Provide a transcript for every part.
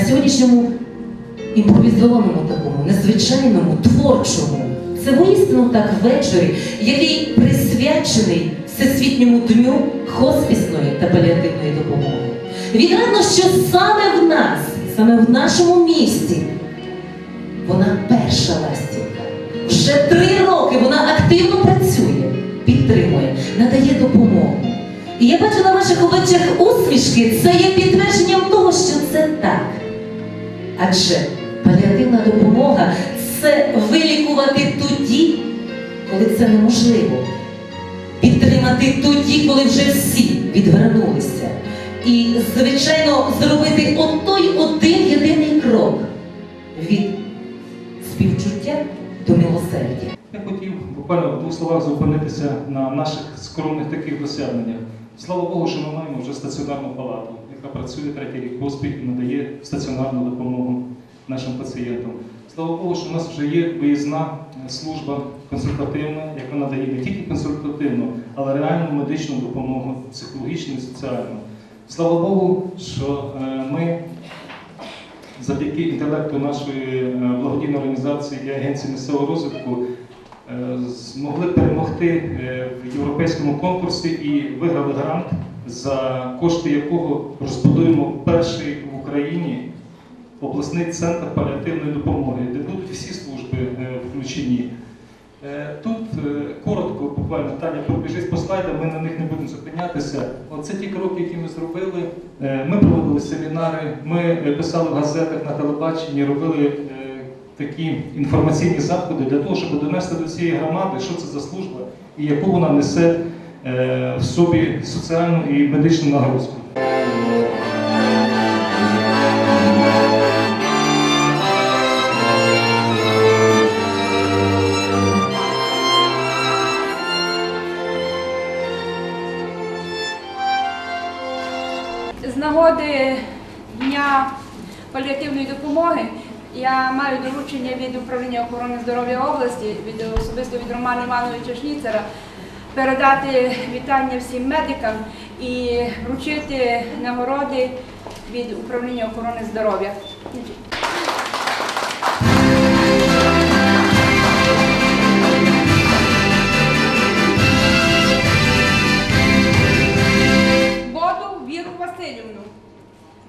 сьогоднішньому імпровізованому такому, незвичайному, творчому. Це воістину так вечорі, який присвячений Всесвітньому дню хоспісної та паліативної допомоги. Відрадно, що саме в нас, саме в нашому місті, вона перша ластівка. Вже три роки вона активно працює, підтримує, надає допомогу. І я бачу на ваших обличчях усмішки, це є підтвердженням того, що це так. Адже паліативна допомога це вилікувати тоді, коли це неможливо. Підтримати тоді, коли вже всі відвернулися. І, звичайно, зробити отой один єдиний крок від співчуття до милосердя. Я хотів буквально в двох словах зупинитися на наших скромних таких досягненнях. Слава Богу, що ми маємо вже стаціонарну палату, яка працює третій рік поспіль і надає стаціонарну допомогу нашим пацієнтам. Слава Богу, що в нас вже є виїзна е, служба консультативна, яка надає не тільки консультативну, але реальну медичну допомогу, психологічну і соціальну. Слава Богу, що е, ми завдяки інтелекту нашої е, благодійної організації і агенції місцевого розвитку змогли перемогти в європейському конкурсі і виграли грант, за кошти якого розбудуємо перший в Україні обласний центр паліативної допомоги, де будуть всі служби е, включені. Е, Тут е, коротко, буквально Таня пробіжить по слайдам, ми на них не будемо зупинятися. Оце ті кроки, які ми зробили. Ми проводили семінари, ми писали в газетах на телебаченні, робили такі інформаційні заходи для того, щоб донести до цієї громади, що це за служба і яку вона несе в собі соціальну і медичну нагрузку. З нагоди Дня паліативної допомоги я маю доручення від управління охорони здоров'я області, від особисто від Романа Івановича Шніцера, передати вітання всім медикам і вручити нагороди від управління охорони здоров'я.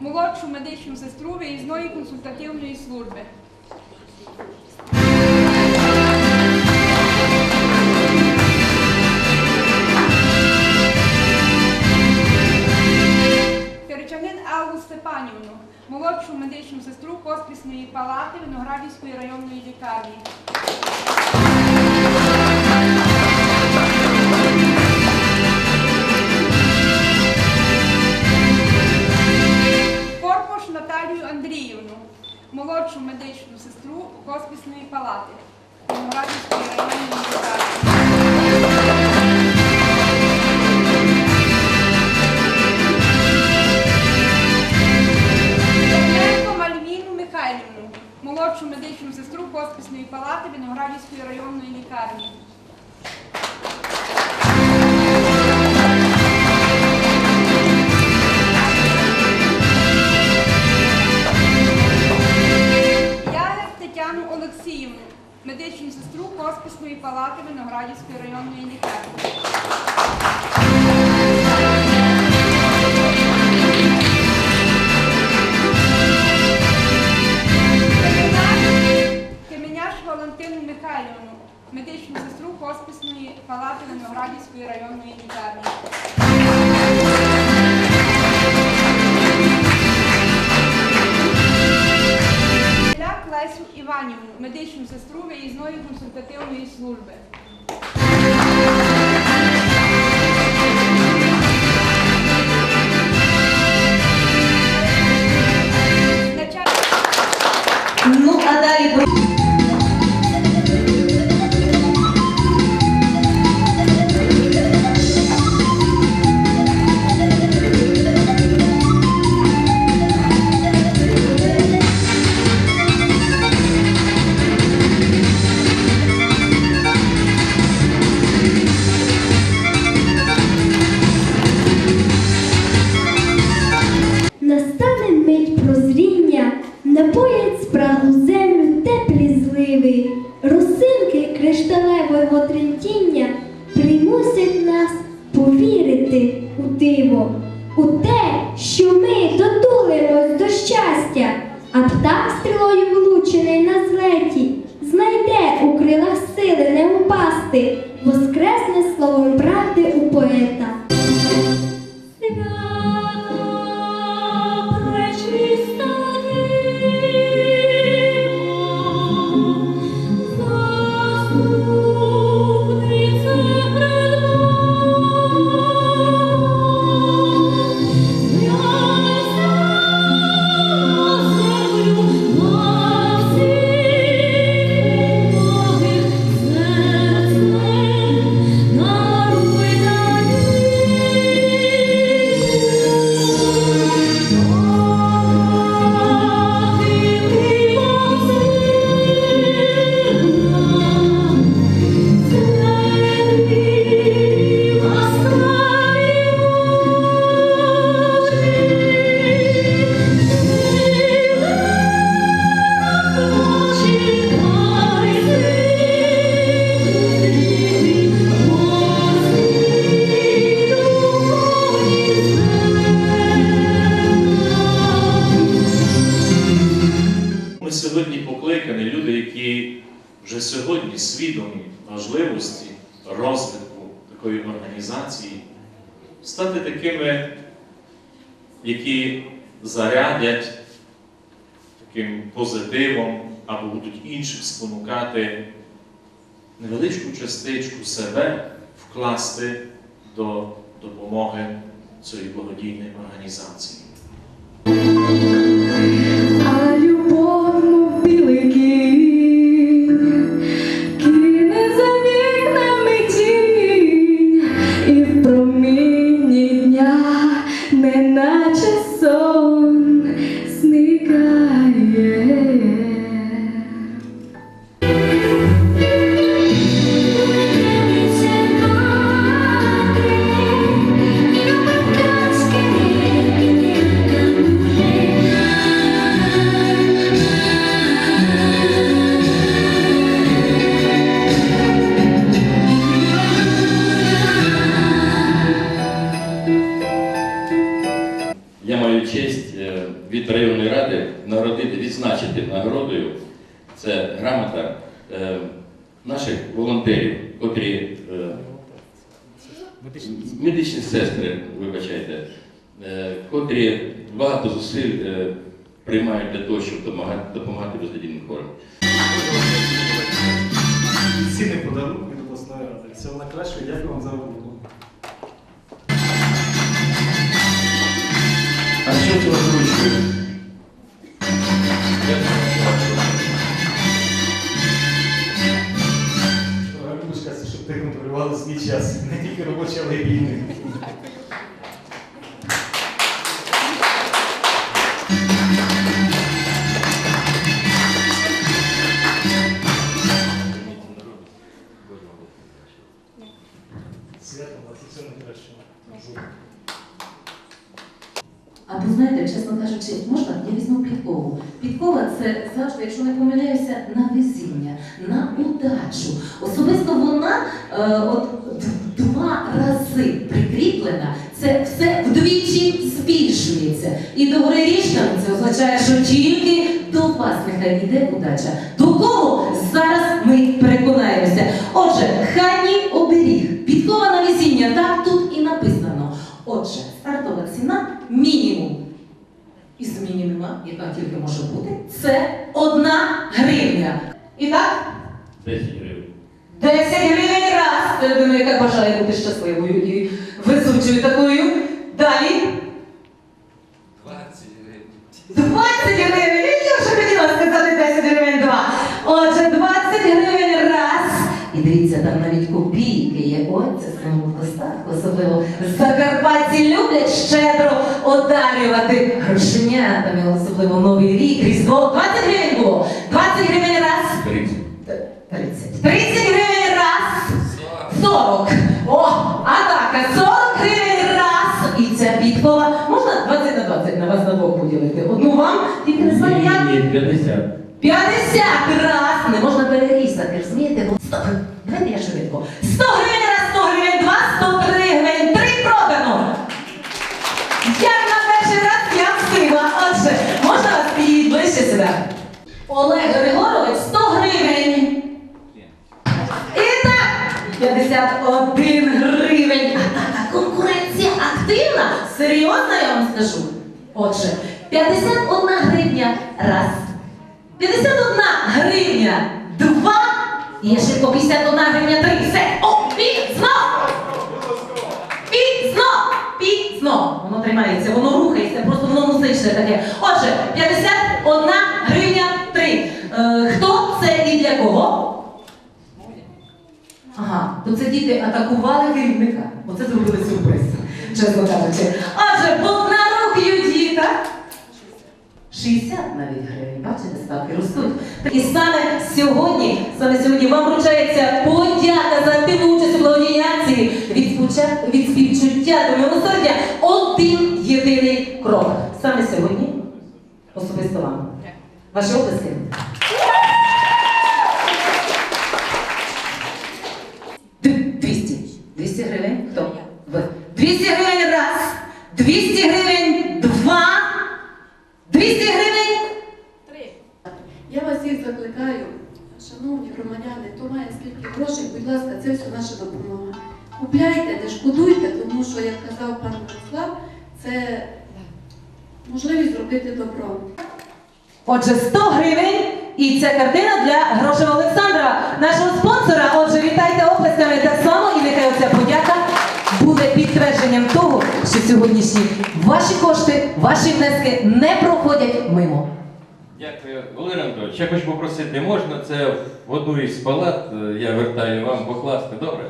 Молодшу медичну сестру виїзної консультативної служби. Молодшу медичну сестру Коспісної палати Виноградівської районної лікарні. Медичну палати Виноградівської районної лікарні. Ягер Тетяну Олексіївну, медичну сестру Госпісної палати Виноградівської районної лікарні. Консультативної свідомі важливості розвитку такої організації, стати такими, які зарядять таким позитивом або будуть інших спонукати невеличку частичку себе вкласти до допомоги цієї благодійної організації. Відзначити нагородою. Це грамота е, наших волонтерів, котрі е, медичні сестри, вибачайте, е, котрі багато зусиль е, приймають для того, щоб допомагати, допомагати безнадійним хворим. Цінний подарунок від обласної ради. Всього найкращого, дякую вам за роботу. Контролювали свій час, не тільки робочий, але й вільний. Знаєте, чесно кажучи, можна я візьму підкову. Підкова це завжди, якщо не помиляюся, на везіння, на удачу. Особисто вона е, от два рази прикріплена, це все вдвічі збільшується. І догори річками це означає, що тільки до вас нехай йде удача. До кого зараз ми переконаємося. Отже, хані оберіг, підкова на везіння, так тут і написано. Отже, стартова ціна мінімум. Із мінімума, яка тільки може бути, це одна гривня. І так, 10 гривень. 10 гривень раз. Це людина, яка бажає бути щасливою і везучою такою. Далі 20 гривень. 20 гривень. Я вже хотіла сказати 10 гривень два. Отже, 20 гривень раз. І дивіться, там навіть копійки є. Ой, це символ достатку. Особливо закарпатці люблять щедро одарювати грошенятами, особливо Новий рік, Різдво. 20 гривень було. 20 гривень раз. 30. 30. 30 гривень раз. 40. О, атака. 40 гривень раз. І ця підкова. Можна 20 на 20 на вас на двох поділити? Одну вам, тільки не знаю як. Ні, ні, 50. 50 раз! Не можна перерізати, розумієте? Бо- Стоп! Давайте я швидко. 100 гривень раз, 100 гривень два, 103 гривень три продано! Як на перший раз я встигла. Отже, можна вас підійти ближче сюди? Олег Григорович, 100 гривень. 51 гривень. А така конкуренція активна. Серйозно я вам скажу. Отже, 51 гривня раз. 51 гривня два. І ще по 51 гривня три. Все. О, пізно! Пізно! Пізно! Воно тримається, воно рухається, просто воно музичне таке. Отже, 51 гривня 3. Е, хто це і для кого? Ага, то це діти атакували керівника. Оце зробили сюрприз, чесно кажучи. Отже, на руки діта. 60 навіть гривень, бачите, ставки ростуть. І саме сьогодні, саме сьогодні вам вручається подяка за активну участь у благодійній акції від, від співчуття до милосердя один єдиний крок. Саме сьогодні особисто вам. Ваші обласки. Д- 200. 200 гривень. Хто? Ви. 200 гривень раз. 200 гривень два. 200 гривень. Я вас всіх закликаю, шановні громадяни, хто має скільки грошей, будь ласка, це все наша допомога. Купляйте, не шкодуйте, тому що, як казав пан Мирослав, це можливість зробити добро. Отже, 100 гривень. І ця картина для Грошева Олександра, нашого спонсора. Отже, вітайте оплесками так само, і нехай оця подяка буде підтвердженням того, що сьогоднішні ваші кошти, ваші внески не проходять мимо. Дякую, Валерій Анатолійович. Я хочу попросити, можна це в одну із палат, е, я вертаю вам покласти, добре?